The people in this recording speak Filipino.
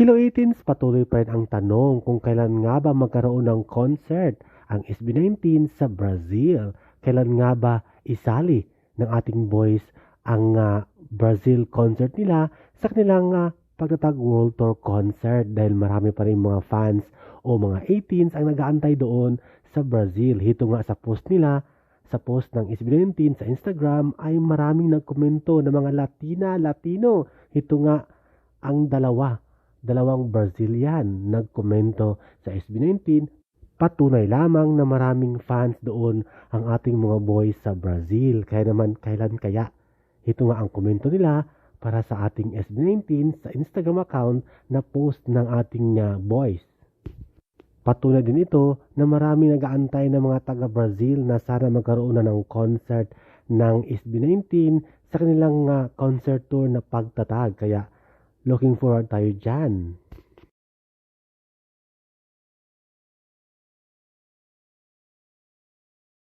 Hello 18s, patuloy pa rin ang tanong kung kailan nga ba magkaroon ng concert ang SB19 sa Brazil. Kailan nga ba isali ng ating boys ang uh, Brazil concert nila sa kanilang uh, pagtatag World Tour concert dahil marami pa rin mga fans o mga 18s ang nag-aantay doon sa Brazil. Hito nga sa post nila, sa post ng SB19 sa Instagram ay maraming nagkomento ng mga Latina, Latino. Hito nga ang dalawa dalawang Brazilian nagkomento sa SB19 patunay lamang na maraming fans doon ang ating mga boys sa Brazil. Kaya naman kailan kaya? Ito nga ang komento nila para sa ating SB19 sa Instagram account na post ng ating uh, boys. Patunay din ito na marami nag-aantay ng mga taga-Brazil na sana magkaroon na ng concert ng SB19 sa kanilang uh, concert tour na pagtatag. Kaya Looking forward tayo dyan.